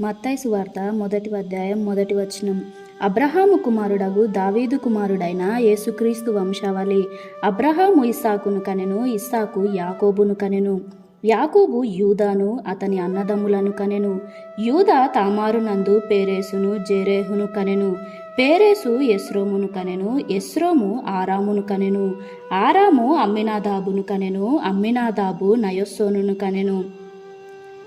మత్తైసు వార్త మొదటి అధ్యాయం మొదటి వచనం. అబ్రహాము కుమారుడగు దావీదు కుమారుడైన యేసుక్రీస్తు వంశావళి. అబ్రహాము ఇస్సాకును కనెను ఇస్సాకు యాకోబును కనెను. యాకోబు యూదాను అతని అన్నదమ్ములను కనెను. యూదా తామారునందు పేరేసును జేరేహును కనెను. పేరేసు ఎస్రోమును కనెను ఎస్రోము ఆరామును కనెను. ఆరాము అమ్మినాదాబును కనెను అమ్మినాదాబు నయస్సోనును కనెను.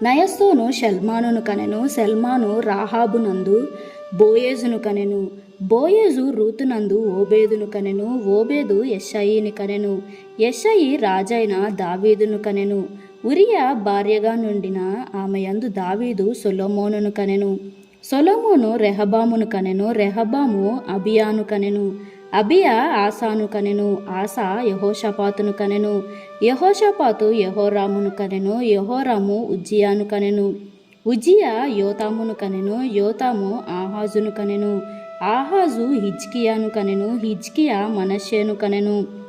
నయస్సోను షల్మానును కనెను సెల్మాను రాహాబునందు బోయేజును కనెను. బోయేజు రూతునందు ఓబేదును కనెను ఓబేదు యెషయిని కనెను. యెషయి రాజైన దావీదును కనెను. ఉరియా భార్యగా నుండిన ఆమె యందు దావీదు సొలోమోనును కనెను. సొలోమోను రెహబామును కనెను రెహబాము అబియాను కనెను. అబియా ఆసాను కనెను ఆసా యహోషపాతును కనెను యహోషపాతు యహోరామును కనెను యహోరాము ఉజ్జియాను కనెను. ఉజ్జియా యోతామును కనెను యోతాము ఆహాజును కనెను. ఆహాజు హిజ్కియాను కనెను హిజ్కియా మనషేను కనెను.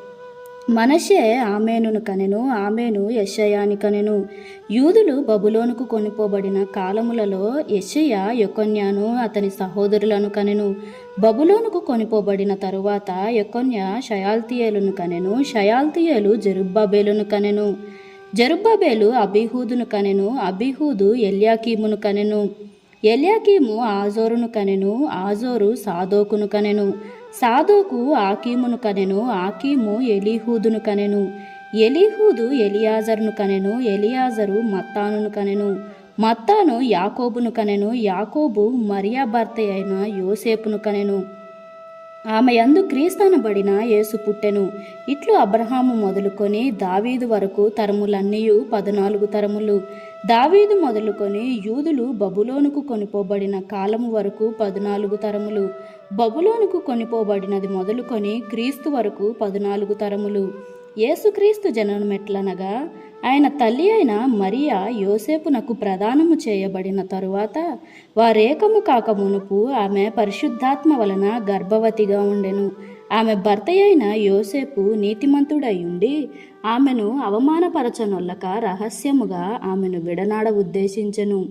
మనషే ఆమెనును కనెను ఆమెను యశయాని కనెను. యూదులు బబులోనుకు కొనిపోబడిన కాలములలో యశయ యొకొన్యాను అతని సహోదరులను కనెను. బబులోనుకు కొనిపోబడిన తరువాత యొకొన్య షయాల్తియేలును కనెను షయాల్తియేలు జరుబ్బాబేలును కనెను. జరుబ్బాబేలు అబిహూదును కనెను అబిహూదు ఎల్యాకీమును కనెను. ఎలియాకీము ఆజోరును కనెను ఆజోరు సాదోకును కనెను. సాదోకు ఆకీమును కనెను ఆకీము ఎలీహూదును కనెను. ఎలీహూదు ఎలియాజరును కనెను ఎలియాజరు మత్తానును కనెను. మత్తాను యాకోబును కనెను యాకోబు మరియా భర్త అయిన యోసేపును కనెను. ఆమె యందు క్రీస్తానబడిన యేసు పుట్టెను. ఇట్లు అబ్రహాము మొదలుకొని దావీదు వరకు తరములన్నీయు పద్నాలుగు తరములు. దావీదు మొదలుకొని యూదులు బబులోనుకు కొనిపోబడిన కాలము వరకు పద్నాలుగు తరములు. బబులోనుకు కొనిపోబడినది మొదలుకొని క్రీస్తు వరకు పద్నాలుగు తరములు. యేసుక్రీస్తు జననమెట్లనగా ఆయన తల్లి అయిన మరియా యోసేపునకు ప్రదానము చేయబడిన తరువాత వారేకము కాక మునుపు ఆమె పరిశుద్ధాత్మ వలన గర్భవతిగా ఉండెను. ఆమె భర్త అయిన యోసేపు నీతిమంతుడై ఉండి ఆమెను అవమానపరచనొల్లక రహస్యముగా ఆమెను విడనాడ ఉద్దేశించెను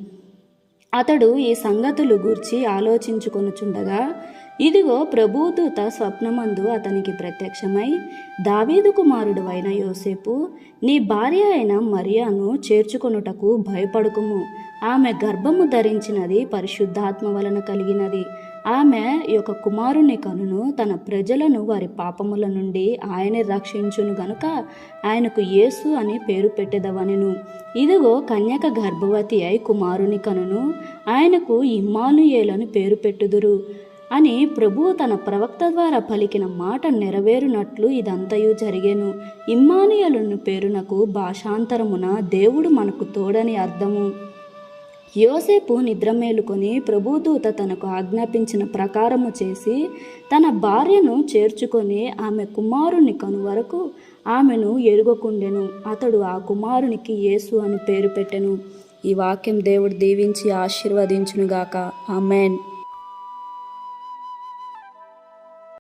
అతడు ఈ సంగతులు గూర్చి ఆలోచించుకొనుచుండగా ఇదిగో ప్రభుదూత స్వప్నమందు అతనికి ప్రత్యక్షమై దావీదు కుమారుడు అయిన యోసేపు నీ భార్య అయిన మరియాను చేర్చుకొనుటకు భయపడుకుము. ఆమె గర్భము ధరించినది పరిశుద్ధాత్మ వలన కలిగినది. ఆమె యొక్క కుమారుని కనును తన ప్రజలను వారి పాపముల నుండి ఆయనే రక్షించును గనుక ఆయనకు యేసు అని పేరు పెట్టెదవనెను. ఇదిగో కన్యక గర్భవతి అయి కుమారుని కనును ఆయనకు ఇమ్మానుయేలని పేరు పెట్టుదురు. అని ప్రభువు తన ప్రవక్త ద్వారా పలికిన మాట నెరవేరునట్లు ఇదంతయు జరిగేను. ఇమ్మానుయలును పేరునకు భాషాంతరమున దేవుడు మనకు తోడని అర్థము. యోసేపు నిద్రమేలుకొని ప్రభుదూత తనకు ఆజ్ఞాపించిన ప్రకారము చేసి తన భార్యను చేర్చుకొని ఆమె కుమారుని కను వరకు ఆమెను ఎరుగకుండెను. అతడు ఆ కుమారునికి యేసు అని పేరు పెట్టెను. ఈ వాక్యం దేవుడు దీవించి ఆశీర్వదించునుగాక. ఆమెన్.